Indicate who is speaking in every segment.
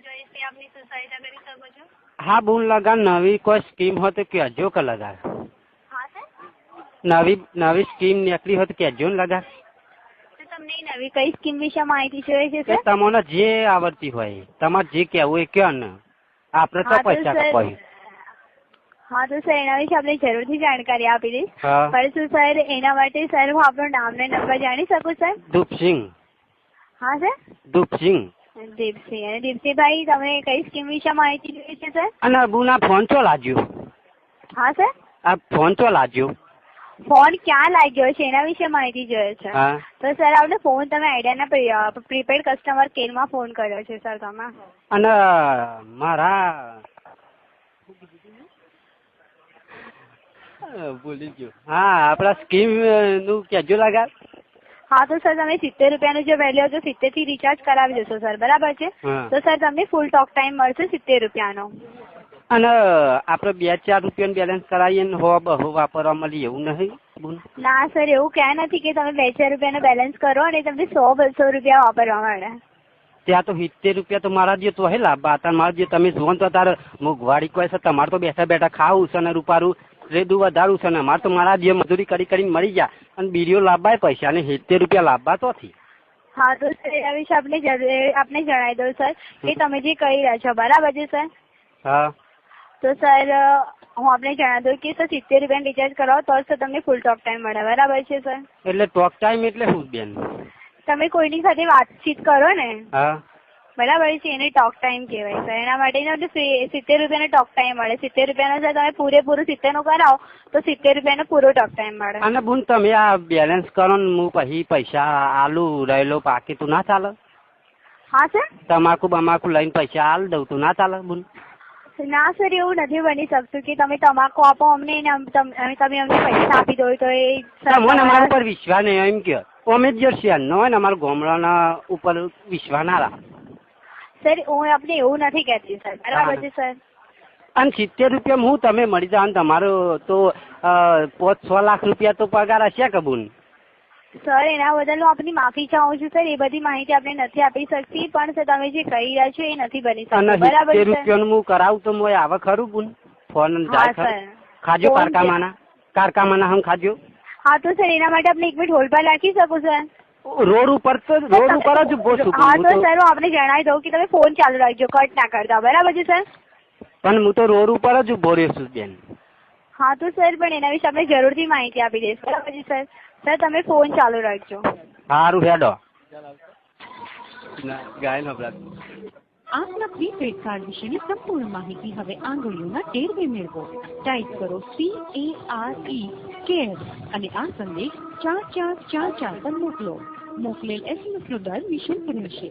Speaker 1: જોઈશે આપની શું સહાયતા કરી શકો છો
Speaker 2: હા બોલ લગા નવી કોઈ સ્કીમ હોય તો કે લગા. નવી નવી સ્કીમ નીકળી હોત તો કહેજો ને લગા.
Speaker 1: તમને નવી કઈ સ્કીમ વિશે માહિતી જોઈએ છે
Speaker 2: તમને જે આવડતી હોય તમારે જે કહેવું એ કહો ને. આપણે તો
Speaker 1: હા તો
Speaker 2: પૈસા કપાય
Speaker 1: હા તો સર એના વિશે આપણે જરૂરથી જાણકારી આપી દઈશ.
Speaker 2: પણ
Speaker 1: શું સર એના માટે સર હું આપણો નામ ને નંબર જાણી શકું સર?
Speaker 2: ધૂપસિંહ.
Speaker 1: હા સર?
Speaker 2: ધૂપસિંહ.
Speaker 1: દીપસિંહ. અને દીપસિંહભાઈ તમે કઈ સ્કીમ વિશે માહિતી જોઈએ છે સર?
Speaker 2: અને અબુના ફોન ચો લાગ્યો?
Speaker 1: હા સર?
Speaker 2: આ ફોન ચો લાગ્યો?
Speaker 1: ફોન ક્યાં લાગ્યો છે? એના વિશે માહિતી જોઈએ છે. તો સર આપણે ફોન તમે આઈડિયાના પ્રીપેડ કસ્ટમર કેરમાં ફોન કર્યો છે સર તમે.
Speaker 2: અને મારા ભૂલી ગયો. હા આપણા સ્કીમનું કેજો લગા
Speaker 1: હા તો સર તમે સિત્તેર રૂપિયાનું જે વેલ્યુ હતું સિત્તેરથી રિચાર્જ કરાવી દેશો સર બરાબર છે? તો સર તમને ફૂલ ટોક ટાઈમ મળશે સિત્તેર રૂપિયાનો.
Speaker 2: અને આપણે બે ચાર રૂપિયાનું બેલેન્સ કરાવીએ ને હો બહુ વાપરવા મળીએ એવું નહીં?
Speaker 1: ના સર એવું ક્યાં નથી કે તમે બે ચાર રૂપિયાનું બેલેન્સ કરો અને તમને સો બસો રૂપિયા વાપરવા મળે.
Speaker 2: ત્યાં તો સિત્તેર રૂપિયા તો મારા જે તો હે લાભ હતા મારા જે તમે જુઓ તો તારે મોંઘવારી કહે છે તમારે તો બેઠા બેઠા ખાવું છે અને રૂપારું રેડું વધારું છે ને મારે તો મારા જે મજૂરી કરી કરીને મરી ગયા. અને બીડીઓ લાભાય પૈસા ને સિત્તેર રૂપિયા લાભવા તો થી.
Speaker 1: હા તો સર એના વિશે આપણે આપને જણાવી દઉં સર કે તમે જે કહી રહ્યા છો બરાબર છે સર
Speaker 2: હા.
Speaker 1: તો સર હું આપને જણાવી દઉં કે સર સિત્તેર રૂપિયા રિચાર્જ કરાવો તો સર તમને ફૂલ ટોક ટાઈમ મળે બરાબર છે સર
Speaker 2: એટલે ટોક ટાઈમ એટલે શું બેન?
Speaker 1: તમે કોઈની સાથે વાતચીત કરો ને.
Speaker 2: હા.
Speaker 1: બરાબર છે એને ટોક ટાઈમ કહેવાય. સર એના માટે સિત્તેર રૂપિયાનો ટોક ટાઈમ મળે. સિત્તેર રૂપિયાનો સર તમે પૂરેપૂરું સિત્તેરનું કરાવો તો સિત્તેર રૂપિયાનો પૂરો ટોક ટાઈમ મળે.
Speaker 2: અને બુન તમે આ બેલેન્સ કરો ને હું પછી પૈસા આલુ રહેલો પાકી તું ના ચાલે?
Speaker 1: હા સર
Speaker 2: તમાકુ બમાકુ લઈને પૈસા આલ દઉં તું ના ચાલે બુન
Speaker 1: ના સર એવું નથી બની શકતું કે તમે તમાકુ આપો અમને તમ- અમને પૈસા આપી દો તો એ સર
Speaker 2: તમને અમારા ઉપર વિશ્વાસ નહીં એમ કે અમે જ જર્સી ન હોય ને અમારા ગામડાના ઉપર વિશ્વાસ ના રાખે.
Speaker 1: સર હું આપને એવું નથી કહેતી સર. બરાબર છે સર?
Speaker 2: અને સિત્તેર રૂપિયા હું તમે મળી જાવ તમારો તો પાંચ છ લાખ રૂપિયા તો પગાર હશે કબૂલ?
Speaker 1: સર એના બદલ હું આપની માફી ચાહું છું સર. એ બધી માહિતી આપણે નથી આપી શકતી પણ સર તમે જે કહી રહ્યા છો એ નથી બની શકતી. બરાબર છે
Speaker 2: રૂપિયાનું હું કરાવું તો મોય આવે ખરું બુન ફોન જાય ખરું? ખાજો કારકામાના કારકામાના હમ ખાજો?
Speaker 1: હા તો સર એના માટે આપણે એક મિનિટ હોલ્ડ પર રાખી શકું સર?
Speaker 2: રોડ ઉપર તો રોડ ઉપર જ ઊભો છું
Speaker 1: હા તો સર હું આપને જણાવી દઉં કે તમે ફોન ચાલુ રાખજો કટ ના કરતા બરાબર છે સર
Speaker 2: પણ હું તો રોડ ઉપર જ ઊભો રહ્યો છું બેન.
Speaker 1: હા તો સર પણ એના વિશે આપણે જરૂરથી માહિતી આપી દઈશ. બરાબર છે સર સર તમે ફોન ચાલુ રાખજો.
Speaker 2: સારું હેડો. ગાય નો
Speaker 3: આપના પ્રીપેડ કાર્ડ વિશેની સંપૂર્ણ માહિતી હવે આંગળીઓના ટેરવે મેળવો. ટાઈપ કરો C A R E care અને આ સંદેશ ચાર ચાર ચાર ચાર પર મોકલો. મોકલેલ એસએમએસ નો દર નિઃશુલ્ક રહેશે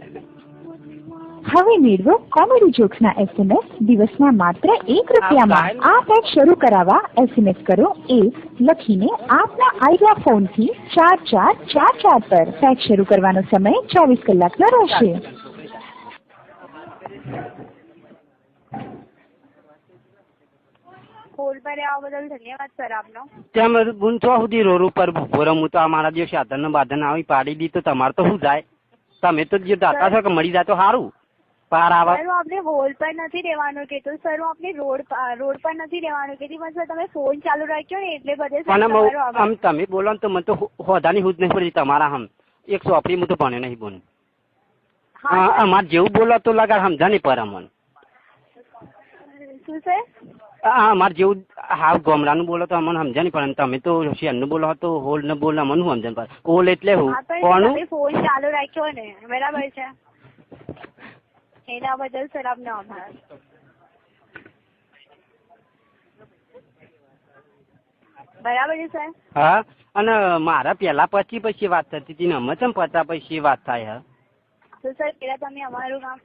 Speaker 4: હવે મેળવો કોમેડી જોક્સના એસએમએસ દિવસના માત્ર એક રૂપિયામાં. આ પેક શરૂ કરાવવા એસએમએસ કરો એ લખીને આપના આઈડિયા ફોનથી ચાર ચાર ચાર ચાર પર. પેક શરૂ કરવાનો સમય ચોવીસ કલાકનો રહેશે.
Speaker 1: હોલ્ડ પર આવવા બદલ ધન્યવાદ સર આપનો.
Speaker 2: તેમ બુન સુધી રોડ ઉપર ઊભો રહું હું તો અમારા જે સાધન બાધન આવી પાડી દી તો તમારે તો શું જાય? તમે તો જે દાતા છો કે મળી જાય તો સારું પાર આવા
Speaker 1: સર આપણે હોલ પર નથી રહેવાનું કીધું સર હું આપને રોડ રોડ પર નથી રહેવાનું કે પણ સર તમે ફોન ચાલુ રાખ્યો ને એટલે બધે
Speaker 2: પણ આમ તમે બોલો ને તો મને તો હોદાની હુજ નહીં પડી તમારા હમ. એક સોપડી હું તો ભણે નહીં બોલ
Speaker 1: હા
Speaker 2: અમારે જેવું બોલો તો લગાડ સમજા નહીં પર અમન
Speaker 1: શું સર?
Speaker 2: અમારે જેવું હાવ ગામડાનું બોલો તો અમને સમજા નહીં પડે તમે તો શહેરનું બોલો તો હોલ ને બોલ અમને શું સમજણ પડે હોલ એટલે હું?
Speaker 1: હા
Speaker 2: કોનું?
Speaker 1: ફોન ચાલુ રાખ્યો ને બરાબર છે. એના બદલ સર આપનો આભાર બરાબર છે સર
Speaker 2: હા અને મારા પેલા પછી પછી વાત થતી હતી ને અમે ચમ પતા પછી વાત થાય હા?
Speaker 1: તો સર પેલા તમે અમારું કામ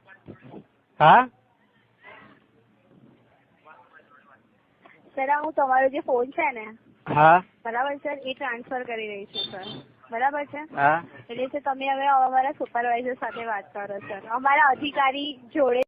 Speaker 2: હા?
Speaker 1: સર હું તમારો જે ફોન છે ને
Speaker 2: હા.
Speaker 1: બરાબર સર એ ટ્રાન્સફર કરી રહી છું સર બરાબર છે? એટલે સર તમે હવે અમારા સુપરવાઇઝર સાથે વાત કરો સર અમારા અધિકારી જોડે